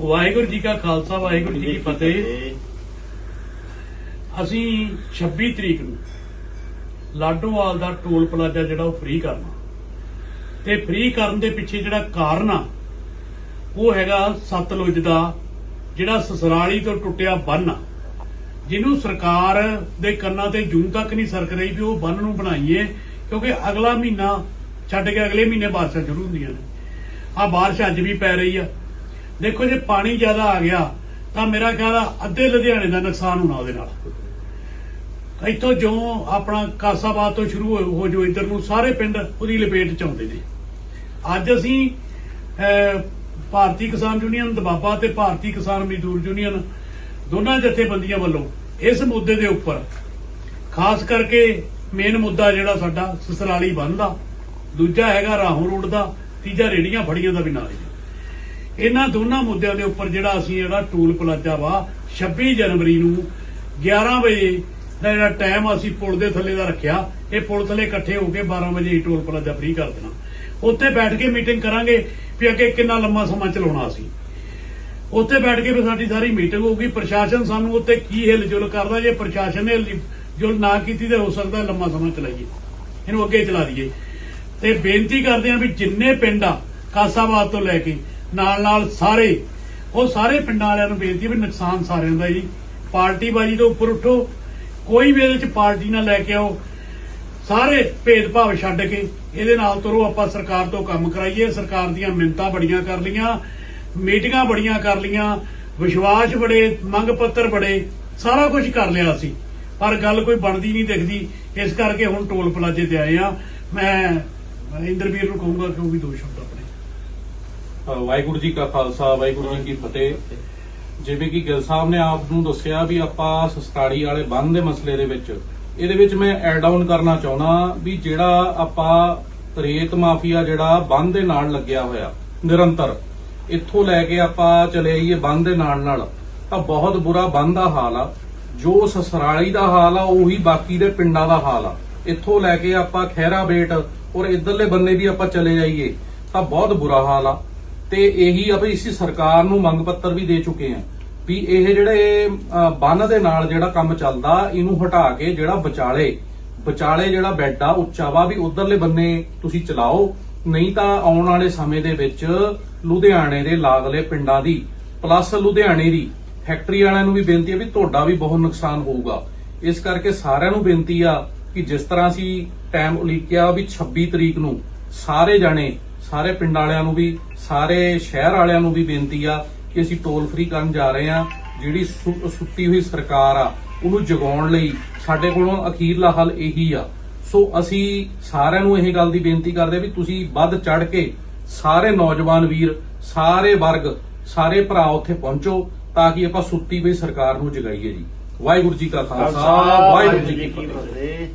ਵਾਹਿਗੁਰੂ ਜੀ ਕਾ ਖਾਲਸਾ ਵਾਹਿਗੁਰੂ ਜੀ ਕੀ ਫਤਿਹ। ਅਸੀਂ 26 ਤਰੀਕ ਨੂੰ ਲਾਡੋਵਾਲ ਦਾ ਟੋਲ ਪਲਾਜ਼ਾ ਜਿਹੜਾ ਉਹ ਫ੍ਰੀ ਕਰਨਾ ਤੇ ਫ੍ਰੀ ਕਰਨ ਦੇ ਪਿੱਛੇ ਜਿਹੜਾ ਕਾਰਨ ਆ ਉਹ ਹੈਗਾ ਸਤਲੁਜ ਦਾ ਜਿਹੜਾ ਸਸਰਾਲੀ ਤੋਂ ਟੁੱਟਿਆ ਬੰਨ ਆ। ਜਿਹਨੂੰ ਸਰਕਾਰ ਦੇ ਕੰਨਾਂ ਤੇ ਜੂਨ ਤੱਕ ਨਹੀਂ ਸਰਕ ਰਹੀ ਵੀ ਉਹ ਬੰਨ ਨੂੰ ਬਣਾਈਏ ਕਿਉਂਕਿ ਅਗਲਾ ਮਹੀਨਾ ਛੱਡ ਕੇ ਅਗਲੇ ਮਹੀਨੇ ਬਾਰਿਸ਼ਾਂ ਸ਼ੁਰੂ ਹੁੰਦੀਆਂ ਨੇ। ਆ ਬਾਰਿਸ਼ ਅੱਜ ਵੀ ਪੈ ਰਹੀ ਆ। ਦੇਖੋ ਜੇ ਪਾਣੀ ਜ਼ਿਆਦਾ ਆ ਗਿਆ, ਤਾਂ ਮੇਰਾ ਖਿਆਲ ਆ ਅੱਧੇ ਲੁਧਿਆਣੇ ਦਾ ਨੁਕਸਾਨ ਹੋਣਾ ਉਹਦੇ ਨਾਲ। ਇੱਥੋਂ ਜੋ ਆਪਣਾ ਕਾਸਾਬਾਦ ਤੋਂ ਸ਼ੁਰੂ ਹੋ- ਹੋ ਜੋ ਇੱਧਰ ਨੂੰ ਸਾਰੇ ਪਿੰਡ ਉਹਦੀ ਲਪੇਟ ਚ ਆਉਂਦੇ ਨੇ। ਅੱਜ ਅਸੀਂ ਭਾਰਤੀ ਕਿਸਾਨ ਯੂਨੀਅਨ, ਦਬਾਬਾ ਤੇ ਭਾਰਤੀ ਕਿਸਾਨ ਮਜ਼ਦੂਰ ਯੂਨੀਅਨ ਦੋਨਾਂ ਜਥੇਬੰਦੀਆਂ ਵੱਲੋਂ ਇਸ ਮੁੱਦੇ ਦੇ ਉੱਪਰ, ਖਾਸ ਕਰਕੇ ਮੇਨ ਮੁੱਦਾ ਜਿਹੜਾ ਸਾਡਾ, ਸਸਰਾਲੀ ਬੰਨ ਦਾ, ਦੂਜਾ ਹੈਗਾ ਰਾਹੋਂ ਰੋਡ ਦਾ, ਤੀਜਾ ਰੇੜੀਆਂ ਫੜੀਆਂ ਦਾ ਵੀ ਨਾਲ ਹੀ। ਇਹਨਾਂ ਦੋਨਾਂ ਮੁੱਦਿਆਂ ਦੇ ਉੱਪਰ ਜਿਹੜਾ ਅਸੀਂ ਜਿਹੜਾ ਟੂਲ ਪਲਾਜ਼ਾ ਵਾ 26 ਜਨਵਰੀ ਨੂੰ 11 ਵਜੇ ਦਾ ਜਿਹੜਾ ਟਾਈਮ ਅਸੀਂ ਪੁਲ ਦੇ ਥੱਲੇ ਦਾ ਰੱਖਿਆ, ਇਹ ਪੁਲ ਥੱਲੇ ਇਕੱਠੇ ਹੋ ਕੇ 12 ਵਜੇ ਹੀ ਟੂਲ ਪਲਾਜ਼ਾ ਫ੍ਰੀ ਕਰ ਦੇਣਾ। ਉੱਥੇ ਬੈਠ ਕੇ ਮੀਟਿੰਗ ਕਰਾਂਗੇ ਵੀ ਅੱਗੇ ਕਿੰਨਾ ਲੰਮਾ ਸਮਾਂ ਚਲਾਉਣਾ ਅਸੀਂ। ਉੱਥੇ ਬੈਠ ਕੇ ਫਿਰ ਸਾਡੀ ਸਾਰੀ ਮੀਟਿੰਗ ਹੋਊਗੀ। ਪ੍ਰਸ਼ਾਸਨ ਸਾਨੂੰ ਉੱਤੇ ਕੀ ਹਿਲਜੁਲ ਕਰਦਾ, ਜੇ ਪ੍ਰਸ਼ਾਸਨ ਨੇ ਹਿਲਜੁਲ ਨਾ ਕੀਤੀ ਤੇ ਹੋ ਸਕਦਾ ਲੰਮਾ ਸਮਾਂ ਚਲਾਈਏ। ਇਹਨੂੰ ਅੱਗੇ ਚਲਾ ਦਈਏ। ਤੇ ਬੇਨਤੀ ਕਰਦੇ ਹਾਂ ਵੀ ਜਿੰਨੇ ਪਿੰਡ ਆ, ਕਾਸਾਬਾਦ ਤੋਂ ਲੈ ਕੇ ਨਾਲ ਨਾਲ ਸਾਰੇ, ਉਹ ਸਾਰੇ ਪਿੰਡਾਂ ਵਾਲਿਆਂ ਨੂੰ ਬੇਨਤੀ ਵੀ ਨੁਕਸਾਨ ਸਾਰਿਆਂ ਦਾ ਜੀ। ਪਾਰਟੀ ਬਾਜੀ ਤੋਂ ਉੱਪਰ ਉੱਠੋ, ਕੋਈ ਵੀ ਇਹਦੇ ਚ ਪਾਰਟੀ ਨਾ ਲੈ ਕੇ ਆਓ। ਸਾਰੇ ਭੇਦਭਾਵ ਛੱਡ ਕੇ ਇਹਦੇ ਨਾਲ ਤੁਰੋ, ਆਪਾਂ ਸਰਕਾਰ ਤੋਂ ਕੰਮ ਕਰਾਈਏ। ਸਰਕਾਰ ਦੀਆਂ ਮਿੰਤਾਂ ਬੜੀਆਂ ਕਰ ਲੀਆਂ ਮੀਟਿੰਗਾਂ ਬੜੀਆਂ ਕਰ ਲੀਆਂ ਵਿਸ਼ਵਾਸ ਬੜੇ, ਮੰਗ ਪੱਤਰ ਬੜੇ, ਸਾਰਾ ਕੁਝ ਕਰ ਲਿਆ ਸੀ। ਪਰ ਗੱਲ ਕੋਈ ਬਣਦੀ ਨਹੀਂ ਦਿਖਦੀ। ਇਸ ਕਰਕੇ ਹੁਣ ਟੋਲ ਪਲਾਜੇ ਤੇ ਆਏ ਆ ਮੈਂ ਇੰਦਰਵੀਰ ਨੂੰ ਕਹੂੰਗਾ ਕਿ ਉਹ ਵੀ ਦੋ ਸ਼ਬਦ ਵਾਹਿਗੁਰੂ ਜੀ ਕਾ ਖਾਲਸਾ, ਵਾਹਿਗੁਰੂ ਜੀ ਕੀ ਫਤਿਹ। ਜਿਵੇਂ ਕਿ ਗਿੱਲ ਸਾਹਿਬ ਨੇ ਆਪ ਨੂੰ ਦੱਸਿਆ ਵੀ ਆਪਾਂ ਸਸਤਾੜੀ ਵਾਲੇ ਬੰਦ ਦੇ ਮਸਲੇ ਦੇ ਵਿੱਚ, ਇਹਦੇ ਵਿੱਚ ਮੈਂ ਐਡ ਆਨ ਕਰਨਾ ਚਾਹੁੰਦਾ ਵੀ ਜਿਹੜਾ ਆਪਾਂ ਰੇਤ ਮਾਫੀਆ ਜਿਹੜਾ ਬੰਦ ਦੇ ਨਾਲ ਲੱਗਿਆ ਹੋਇਆ, ਨਿਰੰਤਰ, ਇੱਥੋਂ ਲੈ ਕੇ ਆਪਾਂ ਚਲੇ ਆਈਏ ਬੰਦ ਦੇ ਨਾਲ ਨਾਲ, ਤਾਂ ਬਹੁਤ ਬੁਰਾ ਬੰਦ ਦਾ ਹਾਲ ਆ। ਜੋ ਸਸਰਾਲੀ ਦਾ ਹਾਲ ਆ, ਉਹੀ ਬਾਕੀ ਦੇ ਪਿੰਡਾਂ ਦਾ ਹਾਲ ਆ। ਇੱਥੋਂ ਲੈ ਕੇ ਆਪਾਂ ਖਹਿਰਾ ਬੇਟ ਔਰ ਇਧਰਲੇ ਬੰਨੇ ਵੀ ਆਪਾਂ ਚਲੇ ਜਾਈਏ, ਤਾਂ ਬਹੁਤ ਬੁਰਾ ਹਾਲ ਆ। ਤੇ ਇਹੀ ਆ ਵੀ ਅਸੀਂ ਸਰਕਾਰ ਨੂੰ ਮੰਗ ਪੱਤਰ ਵੀ ਦੇ ਚੁੱਕੇ ਆ ਵੀ ਇਹ ਜਿਹੜੇ ਬੰਨ ਦੇ ਨਾਲ ਜਿਹੜਾ ਕੰਮ ਚੱਲਦਾ, ਇਹਨੂੰ ਹਟਾ ਕੇ ਜਿਹੜਾ ਵਿਚਾਲੇ ਵਿਚਾਲੇ ਜਿਹੜਾ ਬੈੱਡ ਆ, ਉੱਚਾ ਵੀ ਉਧਰਲੇ ਬੰਨੇ ਤੁਸੀਂ ਚਲਾਓ, ਨਹੀਂ ਤਾਂ ਆਉਣ ਵਾਲੇ ਸਮੇਂ ਦੇ ਵਿੱਚ ਲੁਧਿਆਣੇ ਦੇ ਲਾਗਲੇ ਪਿੰਡਾਂ ਦੀ, ਪਲੱਸ ਲੁਧਿਆਣੇ ਦੀ ਫੈਕਟਰੀ ਵਾਲਿਆਂ ਨੂੰ ਵੀ ਬੇਨਤੀ ਹੈ ਵੀ ਤੁਹਾਡਾ ਵੀ ਬਹੁਤ ਨੁਕਸਾਨ ਹੋਊਗਾ। ਇਸ ਕਰਕੇ ਸਾਰਿਆਂ ਨੂੰ ਬੇਨਤੀ ਆ ਕਿ ਜਿਸ ਤਰ੍ਹਾਂ ਅਸੀਂ ਟਾਈਮ ਉਲੀਕਿਆ ਵੀ 26 ਤਰੀਕ ਨੂੰ ਸਾਰੇ ਜਾਣੇ ਸਾਰੇ ਪਿੰਡ ਵਾਲਿਆਂ ਨੂੰ ਵੀ ਸਾਰੇ ਸ਼ਹਿਰ ਵਾਲਿਆਂ ਨੂੰ ਵੀ ਬੇਨਤੀ ਆ ਕਿ ਅਸੀਂ ਟੋਲ ਫ੍ਰੀ ਕਰਨ ਜਾ ਰਹੇ ਆ ਜਿਹੜੀ ਸੁੱਤੀ ਹੋਈ ਸਰਕਾਰ ਆ ਉਹਨੂੰ ਜਗਾਉਣ ਲਈ ਸਾਡੇ ਕੋਲੋਂ ਅਖੀਰਲਾ ਹੱਲ ਇਹੀ ਆ। ਸੋ ਅਸੀਂ ਸਾਰਿਆਂ ਨੂੰ ਇਹ ਗੱਲ ਦੀ ਬੇਨਤੀ ਕਰਦੇ ਆ ਵੀ ਤੁਸੀਂ ਵੱਧ ਚੜ ਕੇ ਸਾਰੇ ਨੌਜਵਾਨ ਵੀਰ ਸਾਰੇ ਵਰਗ ਸਾਰੇ ਭਰਾ ਉੱਥੇ ਪਹੁੰਚੋ ਤਾਂ ਕਿ ਆਪਾਂ ਸੁੱਤੀ ਪਈ ਸਰਕਾਰ ਨੂੰ ਜਗਾਈਏ ਜੀ। ਵਾਹਿਗੁਰੂ ਜੀ ਕਾ ਖਾਲਸਾ ਵਾਹਿਗੁਰੂ ਜੀ ਕੀ ਫਤਿਹ।